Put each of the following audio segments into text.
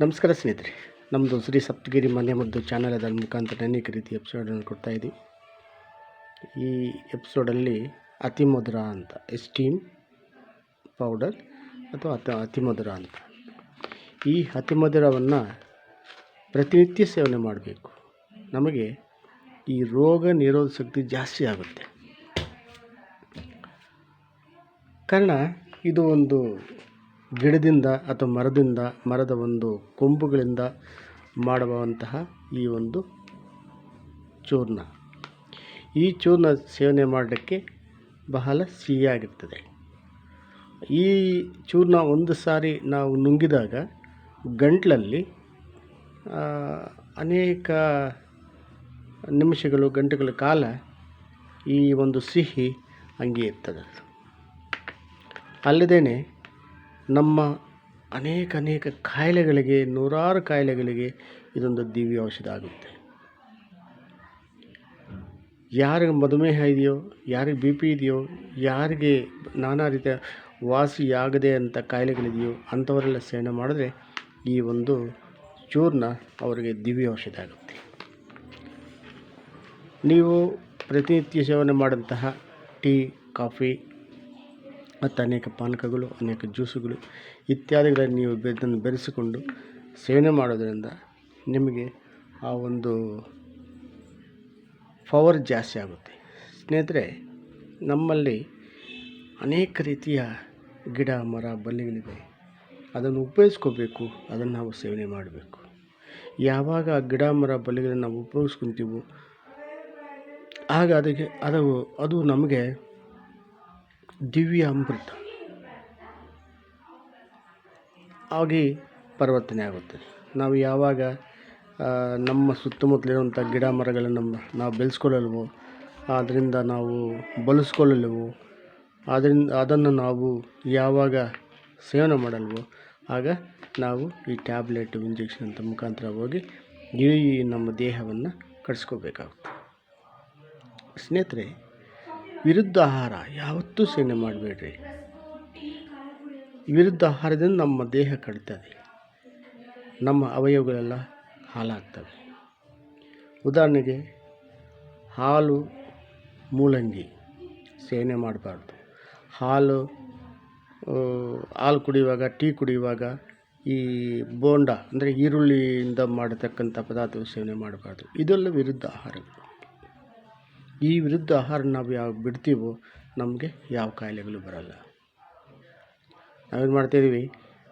ನಮಸ್ಕಾರ ಸ್ನೇಹಿತರೆ ನಮ್ಮದು ಶ್ರೀ ಸಪ್ತಗಿರಿ ಮನೆ ಮದ್ದು ಚಾನಲ್ ಅದರ ಮುಖಾಂತರ ಅನೇಕ ರೀತಿ ಎಪಿಸೋಡನ್ನು ಕೊಡ್ತಾ ಇದ್ದೀವಿ ಈ ಎಪಿಸೋಡಲ್ಲಿ ಅತಿ ಮಧುರ ಅಂತ ಎಸ್ಟೀಮ್ ಪೌಡರ್ ಅಥವಾ ಅತ, ಅತಿ ಮಧುರ ಅಂತ. ಈ ಅತಿ ಮಧುರವನ್ನು ಪ್ರತಿನಿತ್ಯ ಸೇವನೆ ಮಾಡಬೇಕು. ನಮಗೆ ಈ ರೋಗ ನಿರೋಧ ಶಕ್ತಿ ಜಾಸ್ತಿ ಆಗುತ್ತೆ. ಕಾರಣ, ಇದು ಒಂದು ಗಿಡದಿಂದ ಅಥವಾ ಮರದಿಂದ, ಮರದ ಒಂದು ಕೊಂಬುಗಳಿಂದ ಮಾಡುವಂತಹ ಈ ಒಂದು ಚೂರ್ಣ. ಈ ಚೂರ್ಣ ಸೇವನೆ ಮಾಡಲಿಕ್ಕೆ ಬಹಳ ಸಿಹಿಯಾಗಿರ್ತದೆ. ಈ ಚೂರ್ಣ ಒಂದು ಸಾರಿ ನಾವು ನುಂಗಿದಾಗ ಗಂಟಲಲ್ಲಿ ಅನೇಕ ನಿಮಿಷಗಳು, ಗಂಟೆಗಳ ಕಾಲ ಈ ಒಂದು ಸಿಹಿ ಹಂಗೆ ಇರ್ತದೆ. ಅಲ್ಲದೇ ನಮ್ಮ ಅನೇಕ ಅನೇಕ ಕಾಯಿಲೆಗಳಿಗೆ ನೂರಾರು ಕಾಯಿಲೆಗಳಿಗೆ ಇದೊಂದು ದಿವ್ಯ ಔಷಧ ಆಗುತ್ತೆ. ಯಾರಿಗೆ ಮಧುಮೇಹ ಇದೆಯೋ, ಯಾರಿಗೆ ಬಿ ಪಿ ಇದೆಯೋ, ಯಾರಿಗೆ ನಾನಾ ರೀತಿಯ ವಾಸಿಯಾಗದೆ ಅಂತ ಕಾಯಿಲೆಗಳಿದೆಯೋ ಅಂಥವರೆಲ್ಲ ಸೇವನೆ ಮಾಡಿದ್ರೆ ಈ ಒಂದು ಚೂರ್ಣ ಅವರಿಗೆ ದಿವ್ಯ ಔಷಧ ಆಗುತ್ತೆ. ನೀವು ಪ್ರತಿನಿತ್ಯ ಸೇವನೆ ಮಾಡಿದಂತಹ ಟೀ, ಕಾಫಿ ಮತ್ತು ಅನೇಕ ಪಾನಕಗಳು, ಅನೇಕ ಜ್ಯೂಸುಗಳು ಇತ್ಯಾದಿಗಳನ್ನು ನೀವು ಬೆದ್ದನ್ನು ಬೆರೆಸಿಕೊಂಡು ಸೇವನೆ ಮಾಡೋದರಿಂದ ನಿಮಗೆ ಆ ಒಂದು ಪವರ್ ಜಾಸ್ತಿ ಆಗುತ್ತೆ. ಸ್ನೇಹಿತರೆ, ನಮ್ಮಲ್ಲಿ ಅನೇಕ ರೀತಿಯ ಗಿಡ, ಮರ, ಬಳ್ಳಿಗಳಿವೆ. ಅದನ್ನು ಉಪಯೋಗಿಸ್ಕೋಬೇಕು, ಅದನ್ನು ನಾವು ಸೇವನೆ ಮಾಡಬೇಕು. ಯಾವಾಗ ಆ ಗಿಡ, ಮರ, ಬಳ್ಳಿಗಳನ್ನು ನಾವು ಉಪಯೋಗಿಸ್ಕೊತೀವೋ, ಆಗ ಅದಕ್ಕೆ, ಅದು ಅದು ನಮಗೆ ದಿವ್ಯ ಅಮೃತ. ಆಗಿ ಪರಿವರ್ತನೆ ಆಗುತ್ತೆ. ನಾವು ಯಾವಾಗ ನಮ್ಮ ಸುತ್ತಮುತ್ತಲಿರುವಂಥ ಗಿಡ ಮರಗಳನ್ನು ನಾವು ಬೆಳೆಸ್ಕೊಳ್ಳಲ್ವೋ ಅದರಿಂದ ನಾವು ಬಳಸ್ಕೊಳ್ಳಲ್ವೋ ಅದರಿಂದ ಅದನ್ನು ನಾವು ಯಾವಾಗ ಸೇವನೆ ಮಾಡಲ್ವೋ, ಆಗ ನಾವು ಈ ಟ್ಯಾಬ್ಲೆಟ್ ಇಂಜೆಕ್ಷನ್ ಅಂತ ಮುಖಾಂತರ ಹೋಗಿ ಈ ನಮ್ಮ ದೇಹವನ್ನು ಕಟ್ಸ್ಕೋಬೇಕಾಗುತ್ತೆ. ಸ್ನೇಹಿತರೆ ವಿರುದ್ಧ ಆಹಾರ ಯಾವತ್ತೂ ಸೇವನೆ ಮಾಡಬೇಡ್ರಿ. ವಿರುದ್ಧ ಆಹಾರದಿಂದ ನಮ್ಮ ದೇಹ ಕಡಿತದೆ. ನಮ್ಮ ಅವಯವಗಳೆಲ್ಲ ಹಾಳಾಗ್ತವೆ. ಉದಾಹರಣೆಗೆ ಹಾಲು ಮೂಲಂಗಿ ಸೇವನೆ ಮಾಡಬಾರ್ದು. ಹಾಲು ಹಾಲು ಕುಡಿಯುವಾಗ, ಟೀ ಕುಡಿಯುವಾಗ ಈ ಬೋಂಡ ಅಂದರೆ ಈರುಳ್ಳಿಯಿಂದ ಮಾಡತಕ್ಕಂಥ ಪದಾರ್ಥ ಸೇವನೆ ಮಾಡಬಾರ್ದು. ಇದೆಲ್ಲ ವಿರುದ್ಧ ಆಹಾರಗಳು. ಈ ವಿರುದ್ಧ ಆಹಾರ ನಾವು ಯಾವಾಗ ಬಿಡ್ತೀವೋ ನಮಗೆ ಯಾವ ಕಾಯಿಲೆಗಳು ಬರಲ್ಲ. ನಾವೇನು ಮಾಡ್ತಾಯಿದ್ದೀವಿ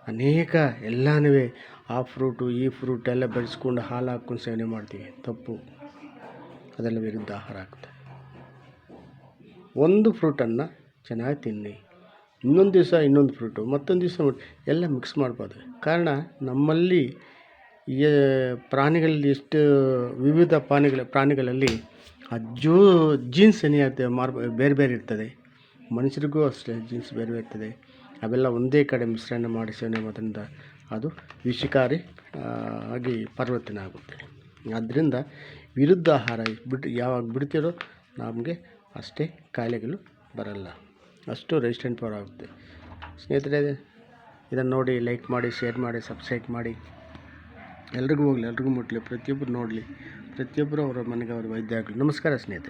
ಅನೇಕ ಎಲ್ಲನೂ ಆ ಫ್ರೂಟು, ಈ ಫ್ರೂಟ್ ಎಲ್ಲ ಬೆಳೆಸ್ಕೊಂಡು ಹಾಲು ಹಾಕ್ಕೊಂಡು ಸೇವನೆ ಮಾಡ್ತೀವಿ. ತಪ್ಪು. ಅದೆಲ್ಲ ವಿರುದ್ಧ ಆಹಾರ ಆಗುತ್ತೆ ಒಂದು ಫ್ರೂಟನ್ನು ಚೆನ್ನಾಗಿ ತಿನ್ನಿ. ಇನ್ನೊಂದು ದಿವಸ ಇನ್ನೊಂದು ಫ್ರೂಟು, ಮತ್ತೊಂದು ದಿವಸ ಎಲ್ಲ ಮಿಕ್ಸ್ ಮಾಡ್ಬೋದು. ಕಾರಣ ನಮ್ಮಲ್ಲಿ ಪ್ರಾಣಿಗಳಲ್ಲಿ ಎಷ್ಟು ವಿವಿಧ ಪ್ರಾಣಿಗಳ ಪ್ರಾಣಿಗಳಲ್ಲಿ ಆ ಜೂ, ಜೀನ್ಸ್ ಏನಿರುತ್ತೆ ಮಾರ್ ಬೇರೆ ಬೇರೆ ಇರ್ತದೆ. ಮನುಷ್ಯರಿಗೂ ಅಷ್ಟೇ, ಜೀನ್ಸ್ ಬೇರೆ ಬೇರೆ ಇರ್ತದೆ. ಅವೆಲ್ಲ ಒಂದೇ ಕಡೆ ಮಿಶ್ರಣ ಮಾಡಿ ಸೇವನೆ ಮಾಡೋದ್ರಿಂದ ಅದು ವಿಷಕಾರಿ ಆಗಿ ಪರಿವರ್ತನೆ ಆಗುತ್ತೆ. ಆದ್ದರಿಂದ ವಿರುದ್ಧ ಆಹಾರ ಬಿಟ್ಟು ಯಾವಾಗ ಬಿಡ್ತೀರೋ ನಮಗೆ ಅಷ್ಟೇ ಕಾಯಿಲೆಗಳು ಬರಲ್ಲ. ಅಷ್ಟು ರೆಸಿಸ್ಟೆಂಟ್ ಪವರ್ ಆಗುತ್ತೆ. ಸ್ನೇಹಿತರೆ, ಇದನ್ನು ನೋಡಿ ಲೈಕ್ ಮಾಡಿ ಶೇರ್ ಮಾಡಿ ಸಬ್ಸ್ಕ್ರೈಬ್ ಮಾಡಿ. ಎಲ್ರಿಗೂ ಹೋಗಲಿ, ಎಲ್ರಿಗೂ ಮುಟ್ಟಲಿ ಪ್ರತಿಯೊಬ್ಬರು ನೋಡಲಿ. ಪ್ರತಿಯೊಬ್ಬರು ಅವರ ಮನೆಗೆ ಅವರ ವೈದ್ಯ ಆಗಲಿ. ನಮಸ್ಕಾರ ಸ್ನೇಹಿತರೆ.